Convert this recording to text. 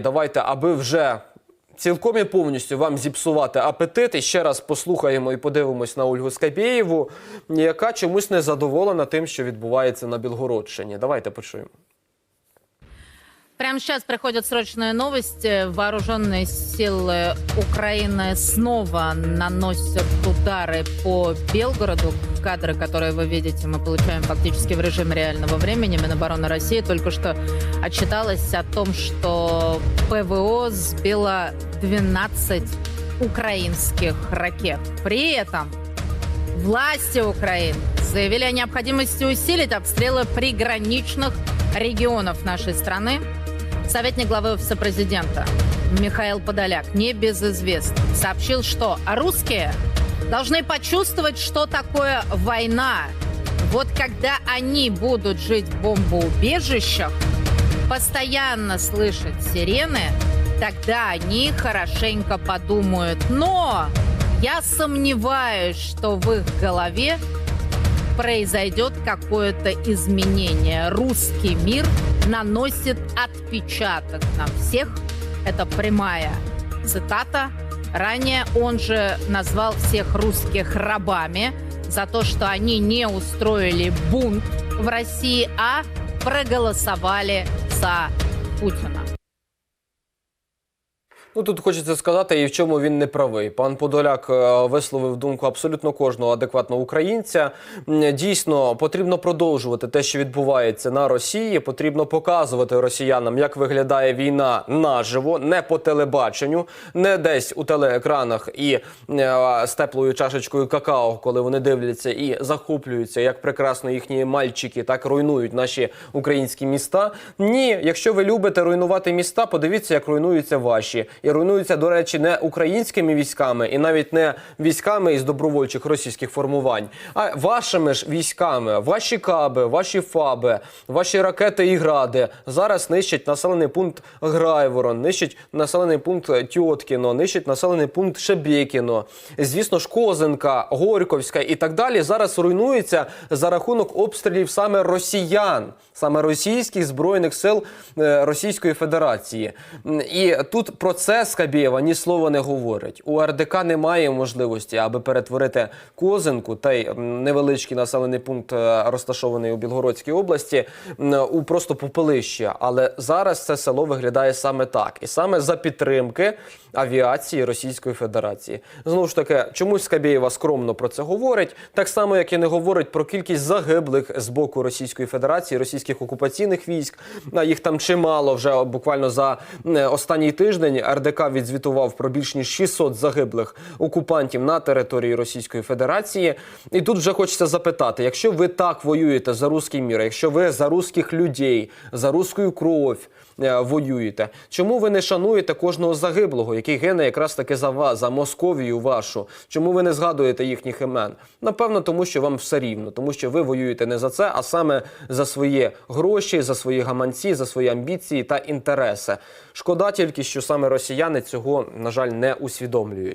Давайте, аби вже цілком і повністю вам зіпсувати апетит. І ще раз послухаємо і подивимось на Ольгу Скабєєву, яка чомусь не задоволена тим, що відбувається на Білгородщині. Давайте почуємо. Прямо сейчас приходят срочные новости. Вооруженные силы Украины снова наносят удары по Белгороду. Кадры, которые вы видите, мы получаем фактически в режиме реального времени. Минобороны России только что отчиталась о том, что ПВО сбило 12 украинских ракет. При этом Власти Украины заявили о необходимости усилить обстрелы приграничных регионов нашей страны. Советник главы Офиса президента Михаил Подоляк, небезызвестный, сообщил, что русские должны почувствовать, что такое война. Вот когда они будут жить в бомбоубежищах, постоянно слышать сирены, тогда они хорошенько подумают. Но я сомневаюсь, что в их голове произойдет какое-то изменение. Русский мир наносит отпечаток на всех. Это прямая цитата. Ранее он же назвал всех русских рабами за то, что они не устроили бунт в России, а проголосовали за Путина. Ну тут хочеться сказати, і в чому він не правий. Пан Подоляк е, висловив думку абсолютно кожного адекватного українця. Дійсно, потрібно продовжувати те, що відбувається на Росії. Потрібно показувати росіянам, як виглядає війна наживо, не по телебаченню, не десь у телеекранах і е, з теплою чашечкою какао, коли вони дивляться і захоплюються, як прекрасно їхні мальчики так руйнують наші українські міста. Ні, якщо ви любите руйнувати міста, подивіться, як руйнуються ваші. І руйнуються, до речі, не українськими військами, і навіть не військами із добровольчих російських формувань, а вашими ж військами, ваші каби, ваші фаби, ваші ракети і гради зараз нищать населений пункт Грайворон, нищать населений пункт Тьоткіно, нищать населений пункт Шебєкіно. Звісно ж, Козинка, Горьковська і так далі зараз руйнуються за рахунок обстрілів саме росіян, саме російських збройних сил е, Російської Федерації. І тут про це Скабєєва ні слова не говорить. У РДК немає можливості, аби перетворити Козинку та й невеличкий населений пункт, е, розташований у Білгородській області, у просто попелище. Але зараз це село виглядає саме так, і саме за підтримки авіації Російської Федерації. Знову ж таки, чомусь Скабєєва скромно про це говорить, так само як і не говорить про кількість загиблих з боку Російської Федерації, російських окупаційних військ. Їх там чимало вже буквально за останній тиждень. РДК відзвітував про більш ніж 600 загиблих окупантів на території Російської Федерації. І тут вже хочеться запитати: якщо ви так воюєте за руський мір, якщо ви за русських людей, за русську кров воюєте, чому ви не шануєте кожного загиблого, який гине якраз таки за вас, за Московію вашу? Чому ви не згадуєте їхніх імен? Напевно, тому що вам все рівно, тому що ви воюєте не за це, а саме за свої гроші, за свої гаманці, за свої амбіції та інтереси. Шкода тільки, що саме росіяни цього, на жаль, не усвідомлюють.